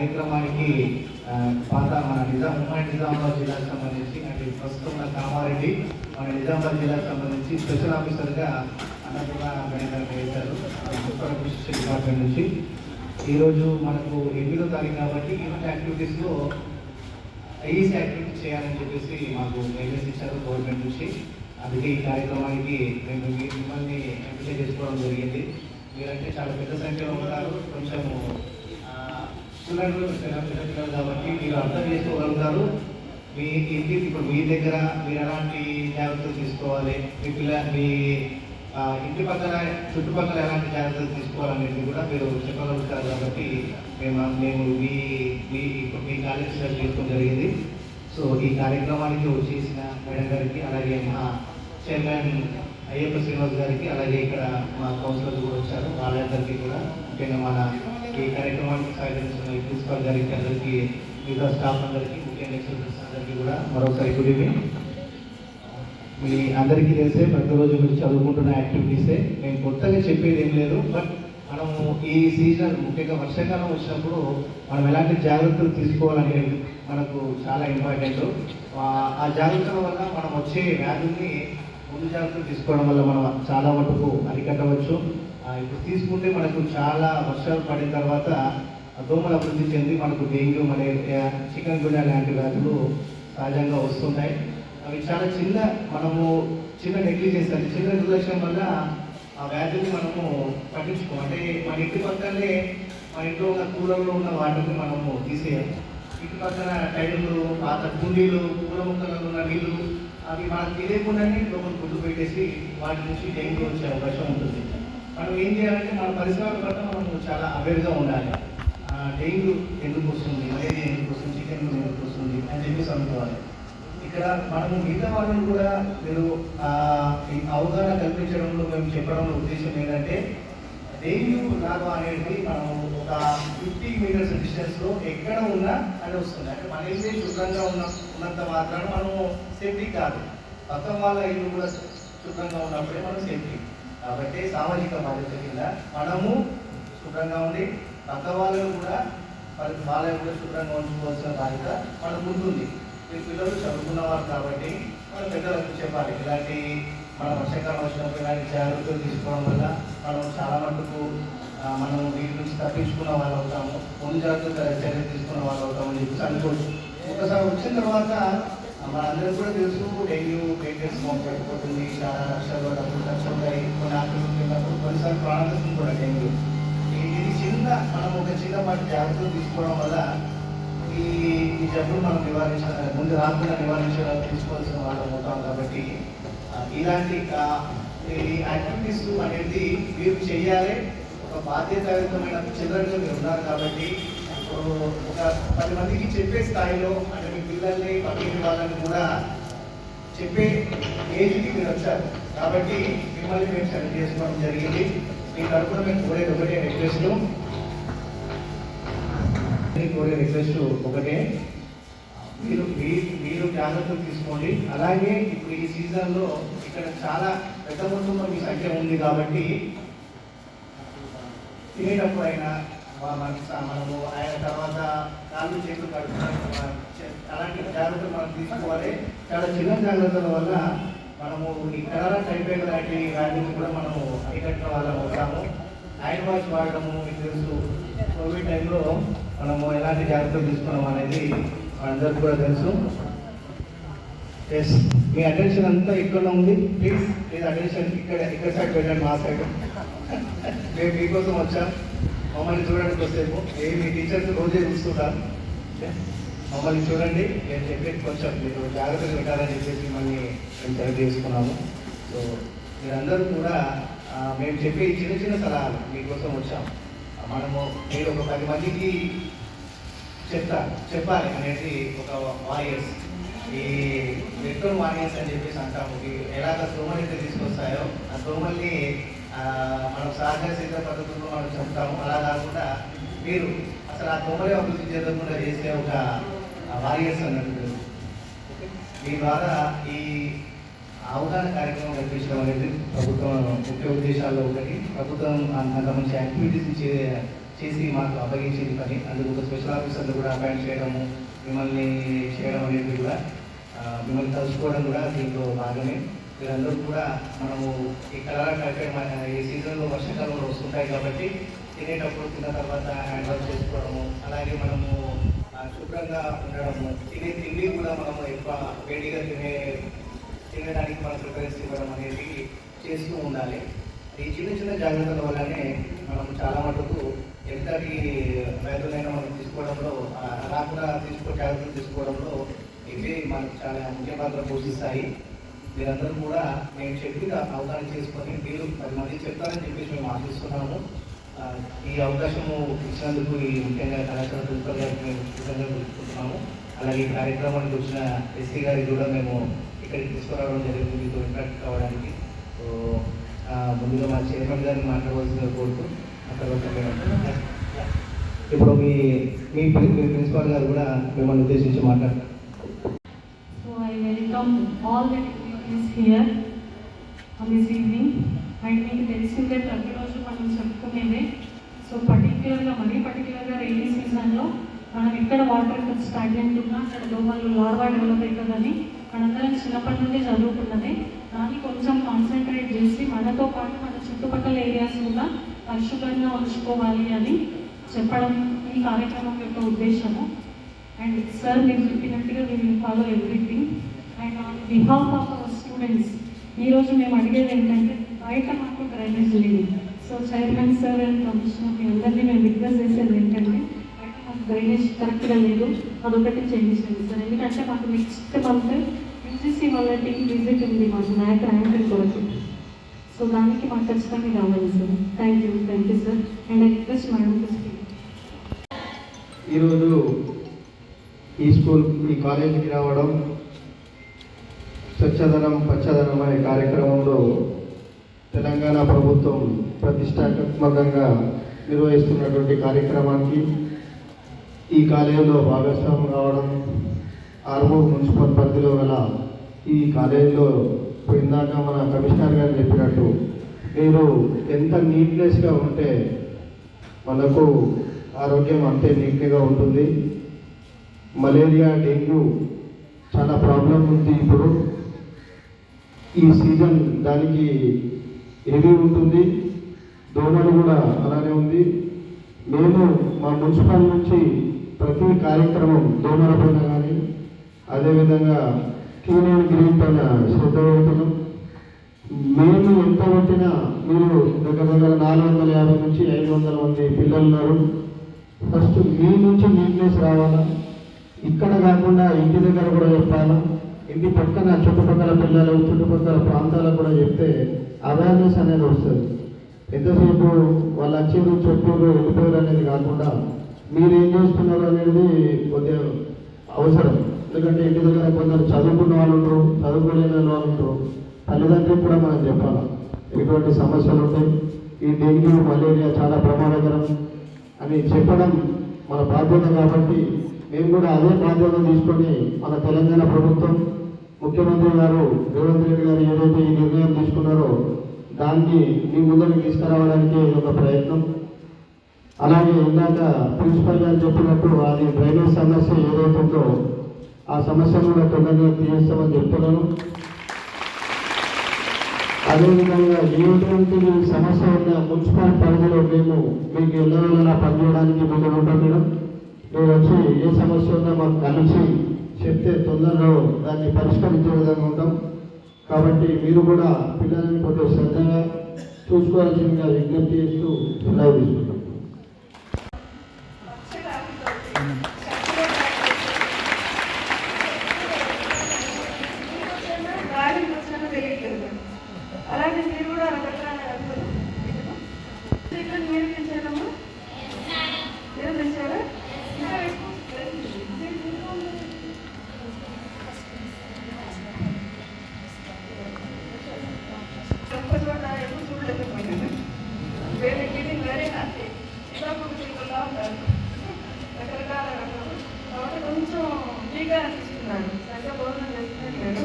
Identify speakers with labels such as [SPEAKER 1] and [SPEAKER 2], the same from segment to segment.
[SPEAKER 1] కార్యక్రమానికి పాత మన నిజాం ఉమ్మడి నిజామాబాద్ జిల్లాకు సంబంధించి అంటే ప్రస్తుతం ఉన్న కామారెడ్డి మన నిజామాబాద్ జిల్లాకు సంబంధించి స్పెషల్ ఆఫీసర్గా అన్నపూర్ణ మేడం వేశారు. డిపార్ట్మెంట్ నుంచి. ఈరోజు మనకు ఎనిమిదో తారీఖు కాబట్టి ఈవెంట్ యాక్టివిటీస్లో ఐఈసీ యాక్టివిటీ చేయాలని చెప్పేసి మాకు గైడెన్స్ ఇచ్చారు గవర్నమెంట్ నుంచి. అందుకే ఈ కార్యక్రమానికి మేము మిమ్మల్ని ఎంపిక చేసుకోవడం జరిగింది. మీరంటే చాలా పెద్ద సంఖ్యలో ఉన్నారు. కొంచెము పిల్లలు కాబట్టి మీరు అర్థం చేసుకోగలుగుతారు మీ ఇంటి ఇప్పుడు మీ దగ్గర మీరు ఎలాంటి జాగ్రత్తలు తీసుకోవాలి మీ పిల్ల మీ ఇంటి పక్కన చుట్టుపక్కల ఎలాంటి జాగ్రత్తలు తీసుకోవాలనేది కూడా మీరు చెప్పగలుగుతారు కాబట్టి మేము మేము మీ మీ ఇప్పుడు మీ కాలేజ్ చేసుకోవడం జరిగింది సో ఈ కార్యక్రమానికి వచ్చేసిన మేడం గారికి అలాగే మా చైర్మన్ అయ్యప్ప శ్రీనివాస్ గారికి అలాగే ఇక్కడ మా కౌన్సిలర్స్ కూడా వచ్చారు. వాళ్ళందరికీ కూడా ముఖ్యంగా మన ఈ కార్యక్రమానికి సహకరించిన ప్రిన్సిపాల్ గారికి అందరికీ మిగతా స్టాఫ్ అందరికీ ముఖ్యంగా లెక్చరర్స్ అందరికీ కూడా మరొకసారి గుడ్ ఈవినింగ్. మీ అందరికీ తెలిసే ప్రతిరోజు మీరు చదువుకుంటున్న యాక్టివిటీసే నేను కొత్తగా చెప్పేది ఏం లేదు బట్ మనము ఈ సీజన్ ముఖ్యంగా వర్షాకాలం వచ్చినప్పుడు మనం ఎలాంటి జాగ్రత్తలు తీసుకోవాలనేది మనకు చాలా ఇంపార్టెంట్ ఆ- ఆ జాగ్రత్తల వల్ల మనం వచ్చే వ్యాధుల్ని ముందు జాగ్రత్తలు తీసుకోవడం వల్ల మనం చాలా మటుకు అరికట్టవచ్చు. ఇప్పుడు తీసుకుంటే మనకు చాలా వర్షాలు పడిన తర్వాత దోమలు అభివృద్ధి చెంది మనకు డెంగ్యూ మలేరియా చికెన్ గున్యా లాంటి వ్యాధులు సహజంగా వస్తుంటాయి. అవి చాలా చిన్న మనము చిన్న నెగ్లిజెన్స్ అది చిన్న నిర్లక్ష్యం వల్ల ఆ వ్యాధిని మనము పట్టించుకోం అంటే మన ఇంటి పక్కనే మన ఇంట్లో ఉన్న కూలర్లో ఉన్న వాటిని మనము తీసేయాలి ఇంటి పక్కన టైర్లు పాత కుండీలు పూల మొక్కలలో ఉన్న నీళ్ళు అవి మనకు తెలియకుండానే లోపల గుడ్డు పెట్టేసి వాటి నుంచి డెంగ్యూ వచ్చే అవకాశం మనం ఏం చేయాలంటే మన పరిసరాల పట్ల మనం చాలా అవేర్గా ఉండాలి. డెంగ్యూ ఎందుకు వస్తుంది? మలేరియా ఎందుకు వస్తుంది? చికెన్ ఎందుకు వస్తుంది? అని చెప్పేసి అనుకోవాలి. ఇక్కడ మనము మిగతా వాళ్ళని కూడా మీరు అవగాహన కల్పించడంలో మేము చెప్పడంలో ఉద్దేశం ఏంటంటే డెంగ్యూ లాగా అనేది మనము ఒక ఫిఫ్టీ మీటర్స్ డిస్టెన్స్లో ఎక్కడ ఉన్నా అని వస్తుంది. అంటే మన ఇల్లు శుభ్రంగా ఉన్న ఉన్నంత మాత్రాన మనము సేఫ్టీ కాదు. పక్కన వాళ్ళ ఇల్లు కూడా శుభ్రంగా ఉన్నప్పుడే మనం సేఫ్టీ కాబట్టి సామాజిక బాధ్యత కింద మనము శుభ్రంగా ఉండి పక్క వాళ్ళను కూడా వాళ్ళకి వాళ్ళని కూడా శుభ్రంగా ఉంచుకోవాల్సిన బాధ్యత మనకు ఉంటుంది. మీ పిల్లలు చదువుకున్నవారు కాబట్టి మన పెద్దలకు చెప్పాలి. ఇలాంటి మన వర్షాకాలం వచ్చినప్పుడు ఇలాంటి జాగ్రత్తలు తీసుకోవడం వల్ల మనం చాలా మటుకు మనం వీటి నుంచి తప్పించుకున్న వాళ్ళు అవుతాము. ముందు జాగ్రత్త చర్య తీసుకున్న వాళ్ళు అవుతామని చెప్పి అనుకోవచ్చు. ఒకసారి వచ్చిన తర్వాత ఆ, మనందరికీ కూడా తెలుసు డెంగ్యూ పేటెంట్స్ పెట్టుకుంటుంది చాలా లక్షల్లో డబ్బులు ఒకసారి కొన్నిసార్లు ప్రాణాలు కూడా డెంగ్యూ ఇది చిన్న మనం ఒక చిన్న పాటి జాగ్రత్తలు తీసుకోవడం వల్ల ఈ ఈ జబ్బులు మనం నివారించాలి ముందు రాకుండా నివారించడం తీసుకోవాల్సిన వాళ్ళం ఉంటాం కాబట్టి ఇలాంటి యాక్టివిటీస్ అనేది మీరు చేయాలి. ఒక బాధ్యతాయుతమైన చిల్డ్రన్గా మీరు ఉన్నారు కాబట్టి ఒక పది మందికి చెప్పే స్థాయిలో అంటే మీ పిల్లల్ని పక్కన వాళ్ళని కూడా చెప్పే ఏజ్కి మీరు వచ్చారు. కాబట్టి మిమ్మల్ని మేము సెలెక్ట్ చేసుకోవడం జరిగింది. మీ తరఫున మేము కోరేది ఒకటే రిక్వెస్ట్. కోరే రిక్వెస్ట్ ఒకటే. మీరు మీరు జాగ్రత్తలు తీసుకోండి. అలాగే ఇప్పుడు ఈ సీజన్లో ఇక్కడ చాలా పెద్ద మొత్తంలో మీ సంఖ్య ఉంది కాబట్టి తినేటప్పుడు అయినా మా- మనము ఆయన తర్వాత కాళ్ళు చేతులు కడుపుకోవడం జాగ్రత్తలు మనం తీసుకోవాలి. చాలా చిన్న జాగ్రత్తల వల్ల మనము ఈ కలరా టైఫాయిడ్ లాంటి వ్యాధులు కూడా మనము అరికట్టిన వాళ్ళం అవుతాము. హ్యాండ్ వాష్ వాడడము మీకు తెలుసు. కోవిడ్ టైంలో మనము ఎలాంటి జాగ్రత్తలు తీసుకున్నాం అనేది మనందరికీ కూడా తెలుసు. ఎస్ మీ అటెన్షన్ అంతా ఇక్కడ ఉంది. ప్లీజ్ ప్లీజ్ అటెన్షన్ ఇక్కడ ఇక్కడ సైడ్ పెట్టండి మా సైడ్ మేము మీకోసం వచ్చాం. మమ్మల్ని చూడడానికి కొద్దిసేపు ఏ మీ టీచర్స్ రోజే చూస్తుంటారు. మమ్మల్ని చూడండి. నేను చెప్పేది కొంచెం మీరు జాగ్రత్తగా పెట్టాలని చెప్పేసి మిమ్మల్ని మేము తెలియజేసుకున్నాము చేసుకున్నాము. సో మీరందరూ కూడా మేము చెప్పే చిన్న చిన్న సలహాలు మీకోసం వచ్చాం. మనము మీరు ఒక పది మందికి చెప్తా చెప్పాలి అనేది ఒక వారియర్స్ ఈ నెట్వర్క్ వారియర్స్ అని చెప్పేసి అంటాము. ఎలాగ దోమలు అయితే తీసుకొస్తాయో ఆ సోమల్ని మనం సహజ సిద్ధ పద్ధతుల్లో మనం చెప్తాము. అలా కాకుండా మీరు అసలు ఆ దోమలే అభివృద్ధి చెందకుండా చేసే ఒక వారియర్స్ అన్నట్టు మీ ద్వారా ఈ అవగాహన కార్యక్రమం కల్పించడం అనేది ప్రభుత్వం ముఖ్య ఉద్దేశాల్లో ఒకటి. ప్రభుత్వం అంత మంచి యాక్టివిటీస్ చే చేసి మాకు అప్పగించింది పని. అందుకు ఒక స్పెషల్ ఆఫీసర్లు కూడా అపాయింట్ చేయడము మిమ్మల్ని చేయడం అనేది కూడా మిమ్మల్ని కలుసుకోవడం కూడా దీంట్లో భాగమే. వీరందరూ కూడా మనము ఈ కలరా కార్యక్రమం ఈ సీజన్లో వర్షాకాలంలో వస్తుంటాయి కాబట్టి తినేటప్పుడు తిన్న తర్వాత హ్యాండ్ వాష్ చేసుకోవడము అలాగే మనము శుభ్రంగా ఉండడము తినే తిండి కూడా మనము ఎక్కువ వేడిగా తినే తినడానికి మనం ప్రిఫరెన్స్ ఇవ్వడం అనేది చేస్తూ ఉండాలి. ఈ చిన్న చిన్న జాగ్రత్తల వల్లనే మనం చాలా మటుకు ఎంతటి రైతులైనా మనం తీసుకోవడంలో ఆ, రాకుండా తీసుకో జాగ్రత్తలు తీసుకోవడంలో ఇవి మనకు చాలా ముఖ్య పాత్ర పోషిస్తాయి. మీరందరూ కూడా మేము చెప్పి అవగాహన చేసుకొని మీరు పది మంది చెప్తారని చెప్పేసి మేము ఆశిస్తున్నాము. ఈ అవకాశము ఇచ్చినందుకు ఈ ముఖ్యంగా కళాశాల ప్రిన్సిపల్ గారికి మేము కృతజ్ఞతలు తెలుసుకుంటున్నాము అలాగే ఈ కార్యక్రమానికి వచ్చిన ఎస్సీ గారికి కూడా మేము ఇక్కడికి తీసుకురావడం జరిగింది. మీతో ఇంట్రాక్ట్ కావడానికి. సో ముందుగా మా చైర్మన్ గారిని మాట్లాడవలసిందిగా కోరుతూ ఆ తర్వాత ఇప్పుడు మీ మీ ప్రి- ప్రిన్సిపాల్ గారు కూడా మిమ్మల్ని ఉద్దేశించి మాట్లాడతారు.
[SPEAKER 2] So I welcome all the dignitaries here on this evening. And మీకు తెలిసిందే ప్రతి సో పర్టిక్యులర్గా మరీ పర్టిక్యులర్గా రైనీ సీజన్లో మనం ఎక్కడ వాటర్ స్టాగ్నెంట్ ఉన్నా అక్కడ దోమలు లార్వా డెవలప్ అవుతుందని మనందరం చిన్నప్పటి నుండి చదువుకున్నదే. దాన్ని కొంచెం కాన్సన్ట్రేట్ చేసి మనతో పాటు మన చుట్టుపక్కల ఏరియాస్ కూడా పరిశుభ్రంగా ఉంచుకోవాలి అని చెప్పడం ఈ కార్యక్రమం యొక్క ఉద్దేశము. అండ్ సార్ మీరు చెప్పినట్టుగా మేము follow everything and on behalf of our students ఈరోజు మేము అడిగేది ఏంటంటే బయట మాకు డ్రైనేజ్ లేదు. So chairman sir and commissioner మీ అందరినీ మేము రిక్వెస్ట్ చేసేది ఏంటంటే మాకు డ్రైనేజ్ కరెక్ట్గా లేదు. అదొకటి చేయించండి సార్ ఎందుకంటే మాకు నెక్స్ట్ మంత్ యూజీసీ వాళ్ళ టీం విజిట్ ఉంది మాకు మ్యాక్ ర్యాంక్ కోసం. సో దానికి మాకు ఖచ్చితంగా కావాలి sir thank you thank you sir and I request madam to speak
[SPEAKER 3] ఈరోజు ఈ స్కూల్ ఈ కాలేజీకి రావడం స్వచ్ఛదనం పచ్చదనం అనే కార్యక్రమంలో తెలంగాణ ప్రభుత్వం ప్రతిష్టాత్మకంగా నిర్వహిస్తున్నటువంటి కార్యక్రమానికి ఈ కాలేజీలో భాగస్వామ్యం కావడం ఆర్మూర్ మున్సిపల్ పరిధిలో గల ఈ కాలేజీలో ఇందాక మన కమిషనర్ గారు చెప్పినట్టు మీరు ఎంత నీట్నెస్గా ఉంటే మనకు ఆరోగ్యం అంతే నీట్గా ఉంటుంది. మలేరియా డెంగ్యూ చాలా ప్రాబ్లం ఉంది ఇప్పుడు. ఈ సీజన్ దానికి హెవీ ఉంటుంది. దోమలు కూడా అలానే ఉంది. మేము మా మున్సిపల్ నుంచి ప్రతి కార్యక్రమం దోమల పైన కానీ అదేవిధంగా క్లీన్ అండ్ గ్రీన్ పైన శ్రద్ధ పెడుతున్నాం. మేము ఎంత పెట్టినా మీరు దగ్గర దగ్గర నాలుగు వందల యాభై నుంచి ఐదు వందల మంది పిల్లలు ఉన్నారు. ఫస్ట్ మీ నుంచి నీట్నెస్ రావాలా? ఇక్కడ కాకుండా ఇంటి దగ్గర కూడా చెప్పాలా? ఇంటి పక్కన చుట్టుపక్కల పిల్లలు చుట్టుపక్కల ప్రాంతాలకు కూడా చెప్తే అవేర్నెస్ అనేది వస్తుంది. ఎంతసేపు వాళ్ళు వచ్చేది చెప్పారు వెళ్ళిపోయారు అనేది కాకుండా మీరు ఏం చేస్తున్నారు అనేది కొద్దిగా అవసరం. ఎందుకంటే ఇంటి దగ్గర కొందరు చదువుకున్న వాళ్ళు ఉంటారు చదువుకోలేని వాళ్ళు ఉంటారు తల్లిదండ్రులకు కూడా మనం చెప్పాలి? ఎటువంటి సమస్యలు ఉంటాయి ఈ డెంగ్యూ మలేరియా చాలా ప్రమాదకరం అని చెప్పడం మన బాధ్యత కాబట్టి మేము కూడా అదే బాధ్యత తీసుకొని మన తెలంగాణ ప్రభుత్వం ముఖ్యమంత్రి గారు రేవంత్ రెడ్డి గారు ఏదైతే ఈ నిర్ణయం తీసుకున్నారో దాన్ని మీ ముందరికి తీసుకురావడానికి ఒక ప్రయత్నం. అలాగే ఇందాక ప్రిన్సిపల్ గారు చెప్పినట్టు అది డ్రైనేజ్ సమస్య ఏదైతే ఉందో ఆ సమస్యను కూడా తొందరగా తీరుస్తామని చెప్తున్నాను. అదేవిధంగా ఎటువంటి సమస్య ఉన్న మున్సిపల్ పరిధిలో మేము మీకు ఎల్లవేళలా పనిచేయడానికి ముందు ఉంటాం మేడం. మీరు వచ్చి ఏ సమస్య ఉన్నా మాకు కలిసి చెప్తే తొందరలో దాన్ని పరిష్కరించే విధంగా ఉంటాం. కాబట్టి మీరు కూడా పిల్లల్ని కొంచెం శ్రద్ధగా చూసుకోవాల్సిందిగా విజ్ఞప్తి చేస్తూ సెలవు తీసుకుంటాం
[SPEAKER 4] గాలి కూర్చొని తెలియట్లేదు అలాగే మీరు కూడా రకరకాల ఇక్కడ మీరు పెంచారమ్మా మీరు పెంచారా ఇంకా ఎక్కువ ఒక్క చోట ఎప్పుడు చూడలేకపోయినాను వేరే ఫీలింగ్ వేరే హ్యాపీ ఇలా కుటుంబంలో ఉంటారు రకరకాల రకాలు కాబట్టి కొంచెం ఫ్రీగా అనిపిస్తున్నాను సరిగ్గా భోజనం చేస్తున్నాను నేను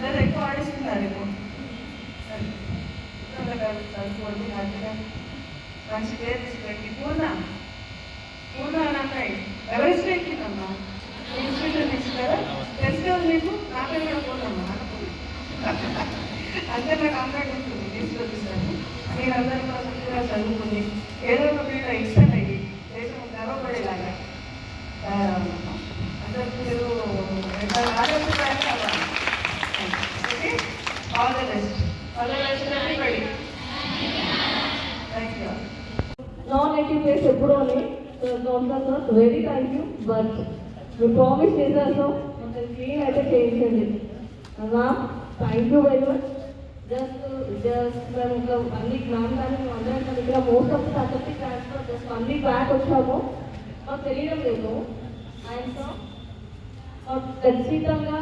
[SPEAKER 4] నేను ఎక్కువ ఆడిస్తున్నాను చదువుకోండి హ్యాపీగా మంచి పేరు తీసుకురండి. పూర్ణ పూర్ణ అని అమ్మాయి ఎవరెస్ట్ ఎక్కిందమ్మా ఇన్స్టిట్యూట్ నుంచి కదా తెలిసి మీకు? నా పేరు కూడా పూర్ణమ్మా అంతే నాకు అందరూ ఉంటుంది తీసుకొచ్చేసాను మీరు అందరూ కూడా చక్కగా చదువుకుని ఏదో ఒక మీద ఇష్టం అయ్యి దేశం గర్వపడేలాగా తయారవ్వాలి. అందరికీ మీరు ఎంత ఆలోచన కావాలి okay all the best all the best everybody thank you
[SPEAKER 5] non negative place ఎప్పుడు అని వెరీ థ్యాంక్ యూ బట్ మీరు ప్రామిస్ చేశారు సో కొంచెం క్లీన్ అయితే చేయించండి. అలా thank you very much just just మేము ఇంకా వన్ వీక్ మ్యామ్ కానీ అందరం కలిసి ఇక్కడ most of the subject transfer just one week back వచ్చాము. మాకు తెలియడం లేదు. అండ్ సో ఖచ్చితంగా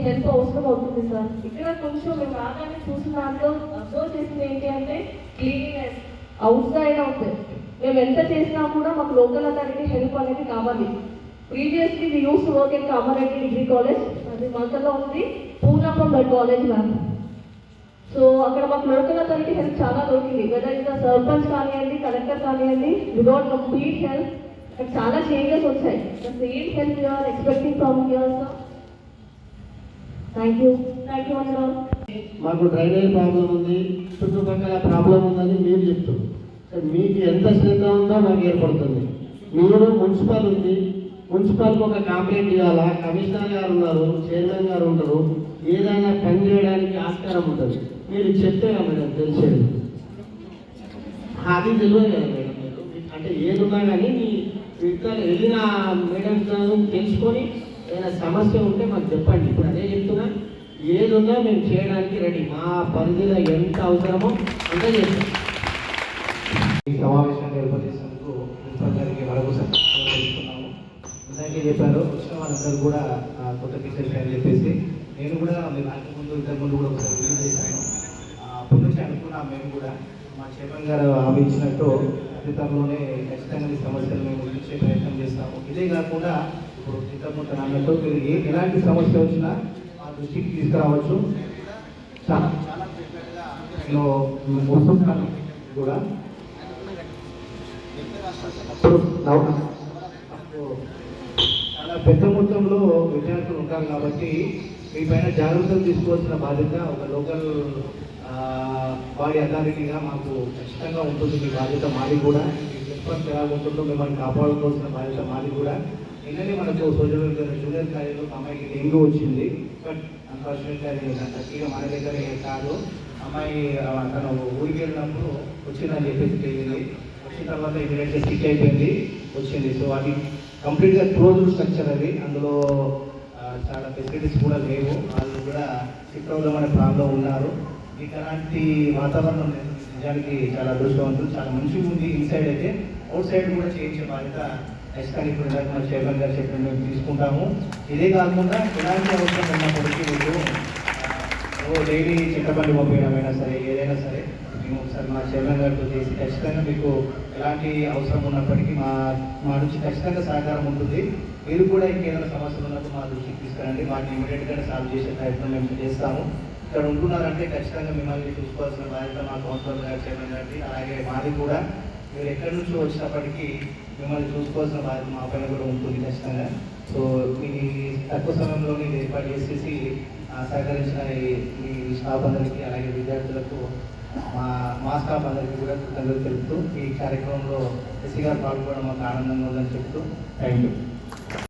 [SPEAKER 5] ఇది ఎంతో అవసరం అవుతుంది సార్. ఇక్కడ కొంచెం మేము రాగానే చూసిన దాంట్లో అబ్జర్వ్ చేసింది ఏంటి అంటే క్లీనినెస్ అవుట్. సైడ్ అవుతుంది మేము ఎంత చేసినా కూడా మాకు లోకల్ అథారిటీ హెల్ప్ అనేది కావాలి. Previously we use to work in Kamareddy degree college అది మంతలో ఉంది. పూర్ణప్పం బెడ్ కాలేజ్ మ్యామ్ సో అక్కడ మాకు లోకల్ అథారిటీ హెల్ప్ చాలా దొరికింది. వెదర్ ఇస్ సర్పంచ్ కానివ్వండి కలెక్టర్ కానివ్వండి విదౌట్ కంప్లీట్ హెల్ప్ అక్కడ చాలా చేంజెస్ వచ్చాయి. The same help you're expecting from your sir thank you thank you
[SPEAKER 6] మాకు డ్రైనేజ్ ప్రాబ్లం ఉంది చుట్టుపక్కల ప్రాబ్లం ఉందని మీరు చెప్తారు సరే, మీకు ఎంత శ్రద్ధ ఉందో మాకు ఏర్పడుతుంది. మీరు మున్సిపల్ ఉంది మున్సిపల్కి ఒక కాంప్లైంట్ ఇవ్వాలా? కమిషనర్ గారు ఉన్నారు చైర్మన్ గారు ఉంటారు ఏదైనా పని చేయడానికి ఆస్కారం ఉంటుంది. మీరు చెప్తే కదా మేడం తెలిసేది. అది తెలియదు కదా మేడం అంటే ఏదున్నా కానీ మీ ఇక్కడ వెళ్ళిన మేడం తెలుసుకొని ఏదైనా సమస్య ఉంటే మాకు చెప్పండి. ఇప్పుడు అదే చెప్తున్నా ఏది ఉన్నా మేము చేయడానికి రెడీ. మా పరిధిలో ఎంత అవసరమో అంతే చేస్తాం.
[SPEAKER 1] ఈ సమావేశాన్ని ఏర్పాటు చేసినందుకు ప్రిన్సిపల్ గారికి మరొకసారి ఇందాకే చెప్పారు వచ్చిన వాళ్ళందరూ కూడా కొత్త టీచర్స్ అని చెప్పేసి నేను కూడా మీరు అంతకు ముందు ఇంతకు ముందు కూడా ఒకసారి రివ్యూ చేశాను. ఆ, అప్పటి నుంచి అనుకున్నా మేము కూడా. మా చైర్మన్ గారు హామీ ఇచ్చినట్టు అతి ఖచ్చితంగా ఈ సమస్యలు మేము గురించే ప్రయత్నం చేస్తాము. ఇదే కాకుండా ఇంతకుముందు అన్నట్టు మీరు ఏ ఎలాంటి సమస్య వచ్చినా మా దృష్టికి తీసుకురావచ్చు. చాలా నేను కూడా. చాలా పెద్ద మొత్తంలో విద్యార్థులు ఉంటారు కాబట్టి మీ పైన జాగ్రత్తలు తీసుకోవాల్సిన బాధ్యత ఒక లోకల్ బాడీ అథారిటీగా మాకు ఖచ్చితంగా ఉంటుంది మీ బాధ్యత మాది కూడా. మీ ఎలా ఉంటుందో మిమ్మల్ని కాపాడుకోవాల్సిన బాధ్యత మాది కూడా. నిన్ననే మనకు సోషల్ వెల్ఫేర్ జూనియర్ కాలేజీలో ఒక అమ్మాయికి డెంగ్యూ వచ్చింది. బట్ అన్ఫార్చునేట్లీ అది గట్టిగా మన దగ్గర కాదు. అమ్మాయి తను ఊరికి వెళ్ళినప్పుడు వచ్చిందని చెప్పేసి తెలియదు. వచ్చిన తర్వాత ఇమీడియట్గా స్టిక్ అయిపోయింది వచ్చింది. సో అది కంప్లీట్గా క్లోజ్డ్ స్ట్రక్చర్ అది. అందులో చాలా ఫెసిలిటీస్ కూడా లేవు. వాళ్ళు కూడా సిక్ అవుదాం అనే ప్రాంతంలో ఉన్నారు మీకు వాతావరణం నిజానికి చాలా అదృష్టవంతులు. చాలా మంచిగా ఉంది. ఇన్సైడ్ అయితే అవుట్ సైడ్ కూడా చేయించే బాధ్యత ఖచ్చితంగా ఇప్పుడు మా మన చైర్మన్ గారు చెప్పిన మేము తీసుకుంటాము. ఇదే కాకుండా ఎలాంటి అవసరం ఉన్నప్పటికీ మీకు ఓ డైలీ చిట్టబండి పంపించడమైనా సరే ఏదైనా సరే మేము ఒకసారి మా చైర్మన్ గారితో చేసి ఖచ్చితంగా మీకు ఎలాంటి అవసరం ఉన్నప్పటికీ మా మా నుంచి ఖచ్చితంగా సహకారం ఉంటుంది. మీరు కూడా ఇంకేదైనా సమస్యలు ఉన్నప్పుడు మా దృష్టికి తీసుకురండి. వాటిని ఇమీడియట్గా సాల్వ్ చేసే ప్రయత్నం మేము చేస్తాము. ఇక్కడ ఉంటున్నారంటే ఖచ్చితంగా మిమ్మల్ని చూసుకోవాల్సిన బాధ్యత మా కౌన్సిలర్ గారు చైర్మన్ గారిది అలాగే మాది కూడా. మీరు ఎక్కడి నుంచి వచ్చినప్పటికీ మిమ్మల్ని చూసుకోవాల్సిన బాధ్యత మా పైన కూడా ఉంటుంది ఖచ్చితంగా. సో మీ తక్కువ సమయంలోనే నేను ఏర్పాటు చేసేసి సహకరించిన ఈ- మీ స్టాఫ్ అందరికీ అలాగే విద్యార్థులకు మా మా స్టాఫ్ అందరికీ కూడా కృతజ్ఞతలు తెలుపుతూ ఈ కార్యక్రమంలో ఎస్సీ గారు పాల్గొనడం మాకు ఆనందంగా ఉందని చెప్తూ థ్యాంక్ యూ